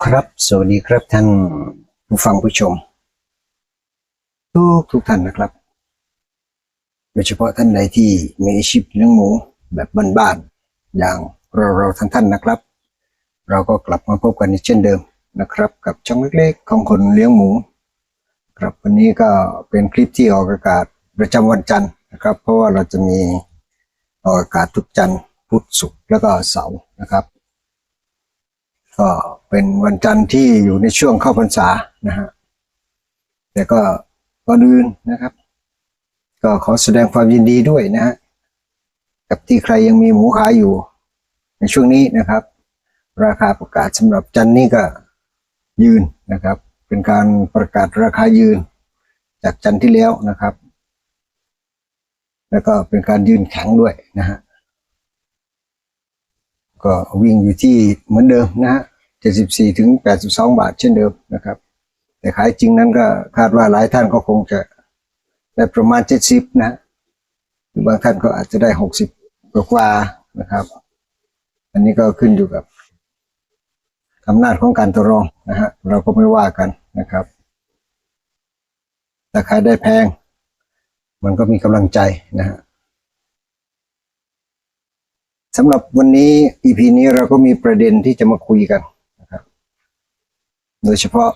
ครับสวัสดีครับท่านผู้ฟังผู้ชม ทุกทุกท่านนะครับ โดยเฉพาะท่านใดที่มีอาชีพเลี้ยงหมูแบบบ้านๆอย่างเราเราๆทั้งท่านนะครับ เราก็กลับมาพบกันเช่นเดิมนะครับ กับช่องเล็กๆของคนเลี้ยงหมู ครับวันนี้ก็เป็นคลิปที่ออกอากาศประจำวันจันทร์นะครับ เพราะว่าเราจะมีออกอากาศทุกจันทร์พุธศุกร์แล้วก็เสาร์นะครับก็ เป็นวันจันทร์ที่อยู่ในช่วงเข้าพรรษานะฮะแต่ก็ก่อนอื่นนะครับ ก็ขอแสดงความยินดีด้วยนะฮะกับที่ใครยังมีหมูขายอยู่ ในช่วงนี้นะครับ ราคาประกาศสำหรับจันทร์นี้ก็ยืนนะครับ เป็นการประกาศราคายืน จากจันทร์ที่แล้วนะครับ แล้วก็เป็นการยืนแข็งด้วยนะฮะก็วิ่งอยู่ที่เหมือนเดิมนะฮะ 74ถึง82 บาทเช่นเดิมนะครับ แต่ขายจริงนั้นก็คาดว่าหลายท่านก็คงจะได้ประมาณ 70 นะหรือบางท่านก็อาจจะได้ 60 กว่านะครับ อันนี้ก็ขึ้นอยู่กับอำนาจของการต่อรองนะฮะเราก็ไม่ว่ากันนะครับแต่ขายได้แพง มันก็มีกำลังใจนะฮะสำหรับวันนี้ EP นี้เราก็มีประเด็นที่จะมาคุยกัน โดยเฉพาะ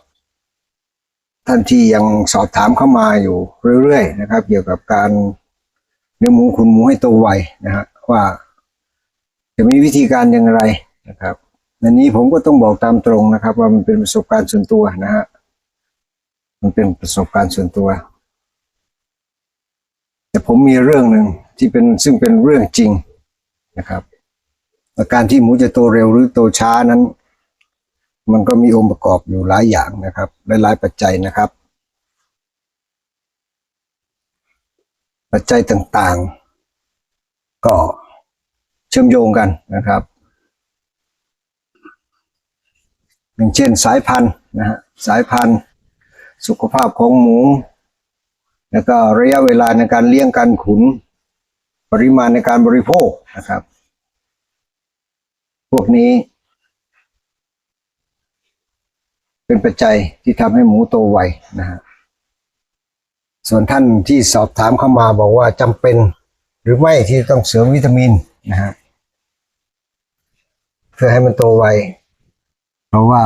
ท่านที่ยังสอบถามเข้ามาอยู่เรื่อยๆนะครับ เกี่ยวกับการเลี้ยงหมูขุนหมูให้โตไวนะฮะว่าจะมีวิธีการอย่างไรนะครับในนี้ผมก็ต้องบอกตามตรงนะครับ ว่ามันเป็นประสบการณ์ส่วนตัวนะฮะมันเป็นประสบการณ์ส่วนตัว แต่ผมมีเรื่องหนึ่งที่เป็นซึ่งเป็นเรื่องจริงนะครับ อาการที่หมูจะโตเร็วหรือโตช้านั้น มันก็มีองค์ประกอบอยู่หลายอย่างนะครับหลายๆปัจจัยนะครับ ปัจจัยต่างๆ ก็เชื่อมโยงกันนะครับอย่างเช่นสายพันธุ์นะฮะสายพันธุ์ สุขภาพของหมู แล้วก็ระยะเวลาในการเลี้ยงการขุน ปริมาณในการบริโภคนะครับ พวกนี้ เป็นปัจจัยที่ทำให้หมูโตไวนะฮะส่วนท่านที่สอบถามเข้ามาบอกว่าจำเป็นหรือไม่ที่ต้องเสริมวิตามินนะฮะเพื่อให้มันโตไวเพราะว่า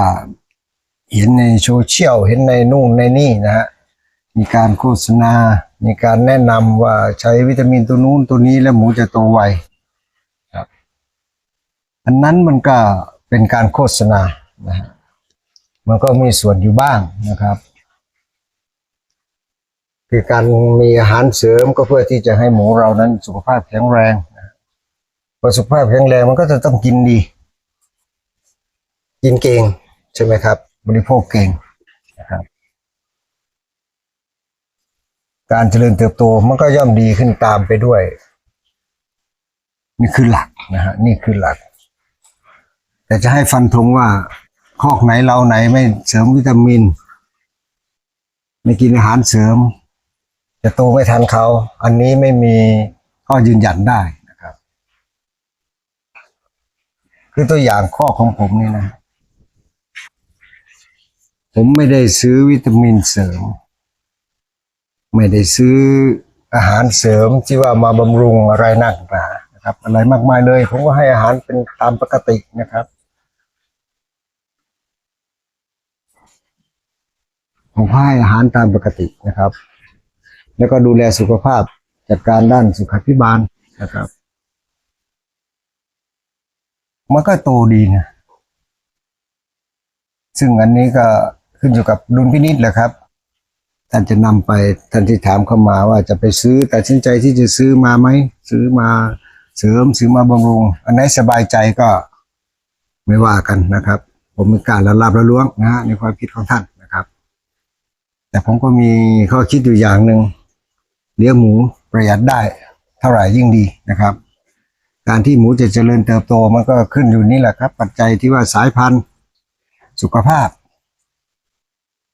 เห็นในโซเชียลเห็นในนู่นในนี่นะฮะมีการโฆษณา มีการแนะนำว่าใช้วิตามินตัวนู้นตัวนี้แล้วหมูจะโตไวครับอันนั้นมันก็เป็นการโฆษณานะฮะ มันก็มีส่วนอยู่บ้างนะครับ คือการมีอาหารเสริมก็เพื่อที่จะให้หมูเรานั้นสุขภาพแข็งแรงนะพอสุขภาพแข็งแรงมันก็จะต้องกินดี กินเก่งใช่ไหมครับ บริโภคเก่งนะครับ การเจริญเติบโตมันก็ย่อมดีขึ้นตามไปด้วย นี่คือหลักนะฮะนี่คือหลัก แต่จะให้ฟันธงว่า คอกไหนเราไหนไม่เสริมวิตามิน ไม่กินอาหารเสริม จะโตไม่ทันเขา อันนี้ไม่มีข้อยืนยันได้นะครับ คือตัวอย่างข้อของผมนี่นะ ผมไม่ได้ซื้อวิตามินเสริม ไม่ได้ซื้ออาหารเสริมที่ว่ามาบำรุงอะไรนักหนานะครับ อะไรมากมายเลย ผมก็ให้อาหารเป็นตามปกตินะครับ ผมก็ให้อาหารตามปกตินะครับ แล้วก็ดูแลสุขภาพจัดการด้านสุขภิบาลนะครับ มันก็โตดีนะ ซึ่งอันนี้ก็ขึ้นอยู่กับดุลพินิจแหละครับท่านจะนำไปท่านที่ถามเข้ามาว่าจะไปซื้อตัดสินใจที่จะซื้อมาไหมซื้อมาเสริมซื้อมาบำรุง อันไหนสบายใจก็ไม่ว่ากันนะครับ ผมมีการละลาบละล้วงนะฮะในความคิดของท่าน แต่ผมก็มีข้อคิดอยู่อย่างหนึ่งเลี้ยงหมูประหยัดได้เท่าไหร่ยิ่งดีนะครับ การที่หมูจะเจริญเติบโตมันก็ขึ้นอยู่นี่แหละครับ ปัจจัยที่ว่าสายพันธุ์ สุขภาพ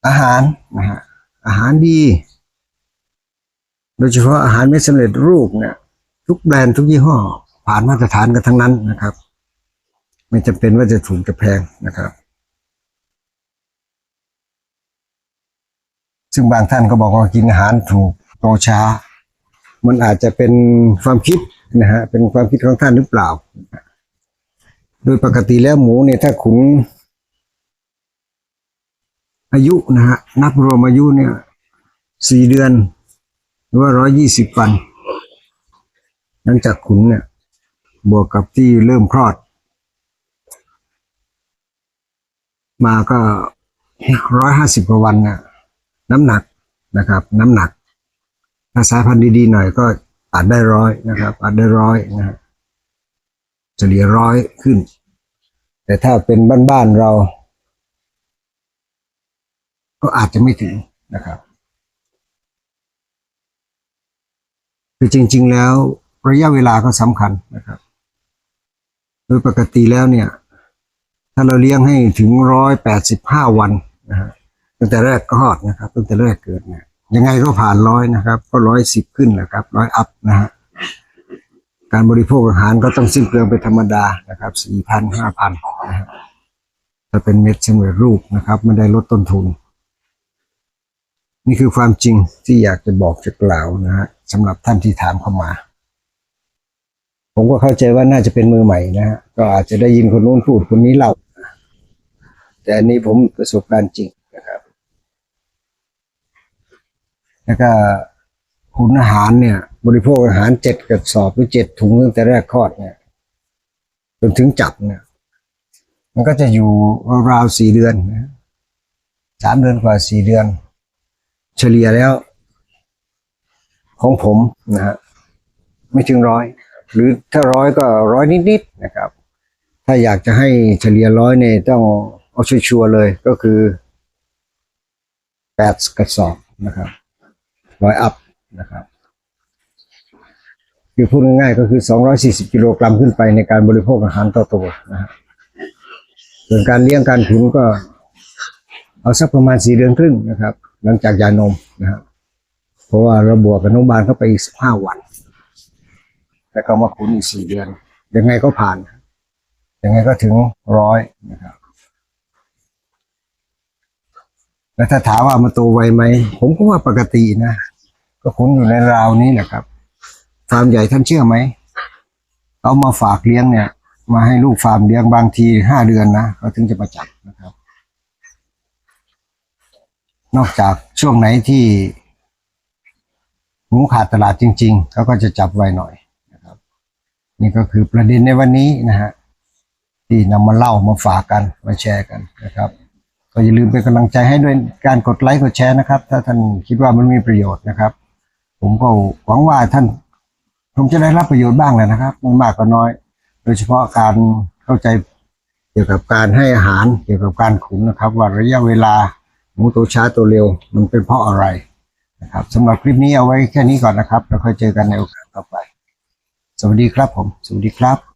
อาหารนะฮะอาหารดี โดยเฉพาะอาหารไม่สำเร็จรูปเนี่ยทุกแบรนด์ทุกยี่ห้อ ผ่านมาตรฐานกันทั้งนั้นนะครับ ไม่จำเป็นว่าจะถูกจะแพงนะครับ ซึ่งบางท่านก็บอกว่ากินอาหารถูกโตช้า มันอาจจะเป็นความคิดนะฮะเป็นความคิดของท่านหรือเปล่า โดยปกติแล้วหมูเนี่ยถ้าขุน อายุนะฮะนับรวมอายุเนี่ยสี่เดือน หรือว่าร้อยยี่สิบวัน หลังจากขุนเนี่ย บวกกับที่เริ่มคลอด มาก็ร้อยห้าสิบกว่าวันนะ น้ำหนักนะครับ น้ำหนัก ถ้าสายพันธุ์ดีๆหน่อยก็อาจได้ร้อยนะครับ อาจได้ร้อยนะฮะเฉลี่ยร้อยขึ้น แต่ถ้าเป็นบ้านๆเรา ก็อาจจะไม่ถึงนะครับคือจริง ๆ แล้วระยะเวลาก็สำคัญนะครับ โดยปกติแล้วเนี่ย ถ้าเราเลี้ยงให้ถึงร้อยแปดสิบห้าวันนะฮะ ตั้งแต่แรกคลอดนะครับ ตั้งแต่แรกเกิดเนี่ยยังไงก็ผ่านร้อยนะครับ ก็ร้อยสิบขึ้นแหละครับร้อยอัพนะฮะการบริโภคอาหารก็ต้องสิ้นเปลืองเป็นธรรมดานะครับสี่พันห้าพันนะฮะถ้าเป็นเม็ดสำเร็จรูปนะครับ ไม่ได้ลดต้นทุน นี่คือความจริงที่อยากจะบอกจะกล่าวนะฮะสำหรับท่านที่ถามเข้ามาผมก็เข้าใจว่าน่าจะเป็นมือใหม่นะฮะก็อาจจะได้ยินคนนู้นพูดคนนี้เล่าแต่อันนี้ผมประสบการณ์จริงนะครับ แล้วก็คุณอาหารเนี่ย บริโภคอาหารเจ็ดกระสอบหรือเจ็ดถุงตั้งแต่แรกคลอดเนี่ยจนถึงจับเนี่ย มันก็จะอยู่ราวสี่เดือนนะสามเดือนกว่าสี่เดือน เฉลี่ยแล้ว ของผมนะฮะไม่ถึงร้อย หรือถ้าร้อยก็ร้อยนิดๆนะครับ ถ้าอยากจะให้เฉลี่ยร้อยเนี่ยต้องเอาชัวร์เลยก็คือแปดกระสอบนะครับ ร้อยอัพนะครับ คือพูดง่ายๆก็คือ 240 กิโลกรัมขึ้นไปในการบริโภคอาหารต่อตัวนะฮะส่วนการเลี้ยงการขุนก็ เอาสักประมาณสี่เดือนครึ่งนะครับ หลังจากยานมนะครับเพราะว่าเราบวกกับนมบาลเข้าไปอีกสิบห้าวัน แต่ก็มาขุนอีกสี่เดือน ยังไงก็ผ่าน ยังไงก็ถึงร้อยนะครับ แล้วถ้าถามว่ามันโตไวไหม ผมก็ว่าปกตินะ ก็ขุนอยู่ในราวนี้แหละครับฟาร์มใหญ่ท่านเชื่อไหมเอามาฝากเลี้ยงเนี่ย มาให้ลูกฟาร์มเลี้ยงบางทีห้าเดือนนะเขาถึงจะมาจับนะครับ นอกจากช่วงไหนที่หมูขาดตลาดจริง ๆ เขาก็จะจับไว้หน่อยนะครับ นี่ก็คือประเด็นในวันนี้นะฮะที่นำมาเล่ามาฝากกันมาแชร์กันนะครับ ก็อย่าลืมเป็นกำลังใจให้ด้วยการกดไลค์กดแชร์นะครับ ถ้าท่านคิดว่ามันมีประโยชน์นะครับ ผมก็หวังว่าท่านคงจะได้รับประโยชน์บ้างแหละนะครับไม่มากก็น้อย โดยเฉพาะการเข้าใจเกี่ยวกับการให้อาหารเกี่ยวกับการขุนนะครับ ว่าระยะเวลาหมูโตช้าโตเร็ว มันเป็นเพราะอะไรนะครับสำหรับคลิปนี้เอาไว้แค่นี้ก่อนนะครับ แล้วค่อยเจอกันในโอกาสต่อไป สวัสดีครับผม สวัสดีครับ